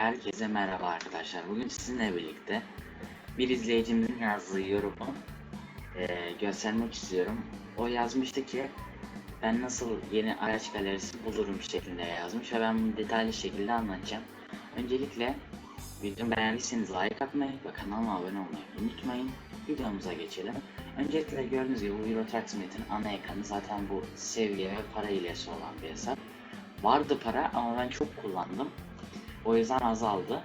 Herkese merhaba arkadaşlar. Bugün sizinle birlikte bir izleyicimizin yazdığı yorumu eee, göstermek istiyorum. O yazmıştı ki ben nasıl yeni araç galerisi bulurum şeklinde yazmış ve ben bunu detaylı şekilde anlatacağım. Öncelikle videomu beğendiyseniz like atmayı ve kanalıma abone olmayı unutmayın. Videomuza geçelim. Öncelikle gördüğünüz gibi bu Euro Truck ana ekranı zaten bu seviye ve para ilesi olan bir hesap. Vardı para ama ben çok kullandım. O yüzden azaldı.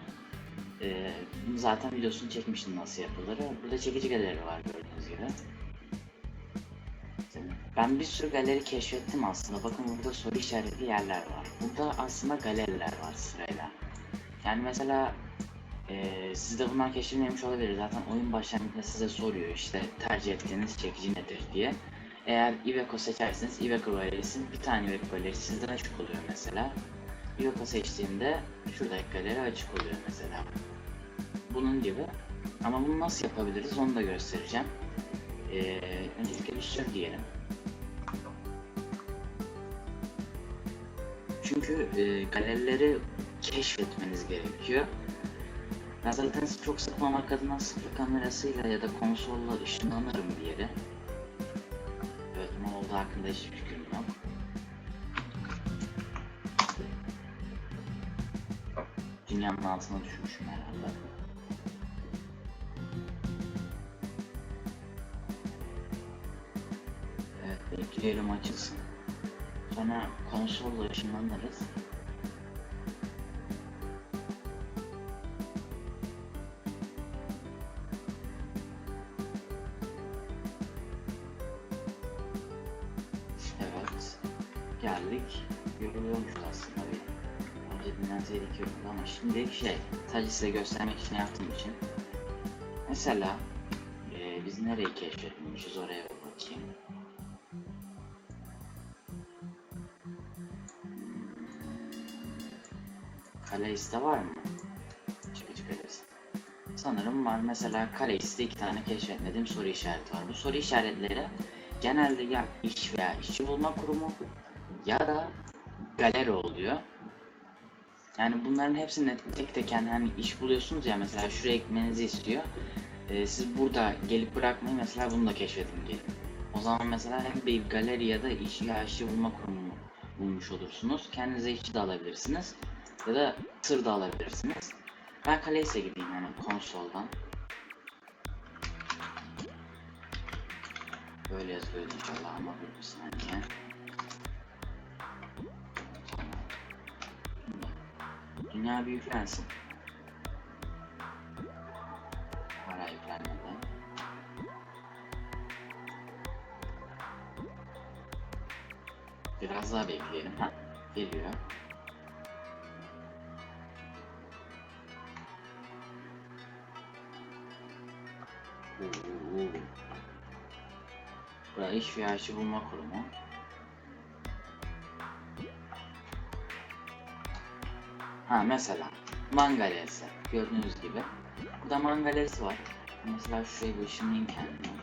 Ee, zaten videosunu çekmiştim nasıl yapılır. Burada çekici galeri var gördüğünüz gibi. Ben bir sürü galeri keşfettim aslında. Bakın burada soru işaretli yerler var. Burada aslında galeriler var sırayla. Yani mesela ee, siz de bundan keşfetmemiş olabilir. Zaten oyun başlangıçta size soruyor işte tercih ettiğiniz çekici nedir diye. Eğer Iveco seçerseniz Iveco galerisi bir tane Iveco galerisi sizden açık oluyor mesela. Iveco seçtiğimde şuradaki galeri açık oluyor mesela. Bunun gibi. Ama bunu nasıl yapabiliriz onu da göstereceğim. Ee, öncelikle bir sür diyelim. Çünkü e, galerileri keşfetmeniz gerekiyor. Ben zaten çok sıkmamak adına sıfır kamerasıyla ya da konsolla ışınlanırım bir yere. Evet ne oldu hakkında hiçbir fikrim yok. Dünyanın altına düşmüşüm herhalde. Evet bekleyelim açılsın. Sonra konsolla ışınlanırız. Evet. Geldik. Yoruluyormuş. Dinlenseydik yoruldu ama şimdi şey, sadece size göstermek için yaptığım için. Mesela eee biz nereyi keşfetmemişiz oraya bakayım. Kaleis'te var mı? Çıkıcı Kaleis. Sanırım var. Mesela Kaleis'te iki tane keşfetmediğim soru işareti var. Bu soru işaretleri genelde ya iş veya işçi bulma kurumu ya da galeri oluyor. Yani bunların hepsini tek tek yani hani iş buluyorsunuz ya mesela şuraya gitmenizi istiyor. Ee, siz burada gelip bırakmayı mesela bunu da keşfedin gelin. O zaman mesela hem bir galeri ya da iş ya işçi bulma kurumu bulmuş olursunuz. Kendinize işçi de alabilirsiniz. Ya da tır da alabilirsiniz. Ben Kaleis'e gideyim yani konsoldan. Böyle yazıyor inşallah ama bir saniye. Dünya bir yüklensin. Hala yüklenmedi. Biraz daha bekleyelim. Ha, geliyor. Oo. Buraya iş işi bulma kurumu. Ha mesela man galerisi gördüğünüz gibi. Burada man galerisi var. Mesela şurayı bir ışınlayayım kendime.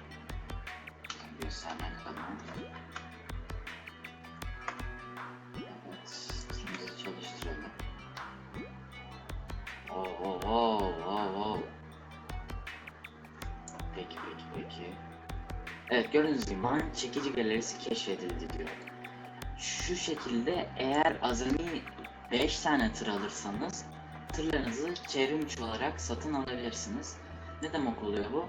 Göstermek adına. Evet, tırımızı çalıştıralım. Oo, oo, oo, oo, oo. Peki, peki. Evet gördüğünüz gibi man çekici galerisi keşfedildi diyor. Şu şekilde eğer azami 5 tane tır alırsanız tırlarınızı çevrimiçi olarak satın alabilirsiniz. Ne demek oluyor bu?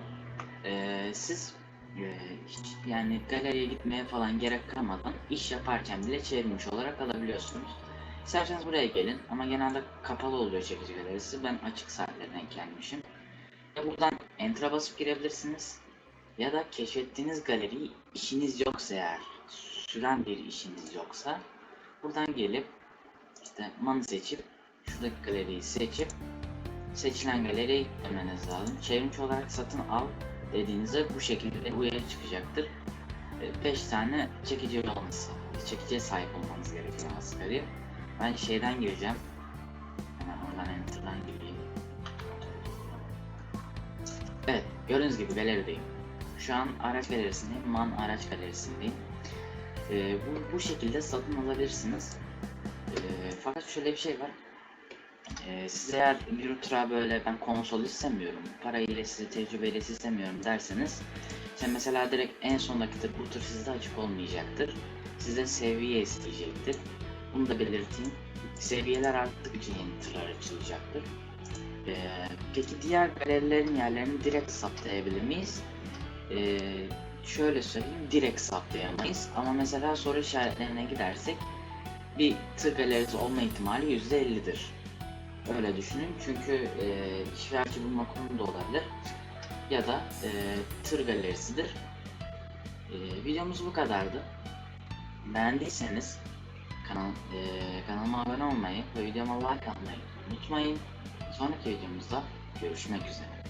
Ee, siz e, hiç yani galeriye gitmeye falan gerek kalmadan iş yaparken bile çevrimiçi olarak alabiliyorsunuz. İsterseniz buraya gelin ama genelde kapalı oluyor çekici galerisi. Ben açık saatlerden gelmişim. Ya buradan enter'a basıp girebilirsiniz ya da keşfettiğiniz galeriyi işiniz yoksa eğer süren bir işiniz yoksa buradan gelip işte seçip şuradaki galeriyi seçip seçilen galeriye gitmeniz lazım. Çevrimiçi olarak satın al dediğinizde bu şekilde uyarı çıkacaktır. 5 tane çekici olması, çekiciye sahip olmanız gerekiyor asgari. Ben şeyden gireceğim. Hemen oradan enter'dan gireyim. Evet, gördüğünüz gibi galerideyim. Şu an araç galerisindeyim, man araç galerisindeyim. Ee, bu, bu şekilde satın alabilirsiniz. Ee, fakat şöyle bir şey var. Ee, siz eğer bir tura böyle ben konsol istemiyorum, para hilesi, tecrübe hilesi istemiyorum derseniz sen mesela direkt en sondaki tır bu tır sizde açık olmayacaktır. Size seviye isteyecektir. Bunu da belirteyim. Seviyeler arttıkça yeni tırlar açılacaktır. Ee, peki diğer galerilerin yerlerini direkt saptayabilir miyiz? Ee, şöyle söyleyeyim, direkt saptayamayız. Ama mesela soru işaretlerine gidersek bir tır galerisi olma ihtimali %50'dir. Öyle düşünün çünkü e, şifreci bulma konu da olabilir. Ya da e, tır galerisidir. E, videomuz bu kadardı. Beğendiyseniz kanal, e, kanalıma abone olmayı ve videoma like atmayı unutmayın. Sonraki videomuzda görüşmek üzere.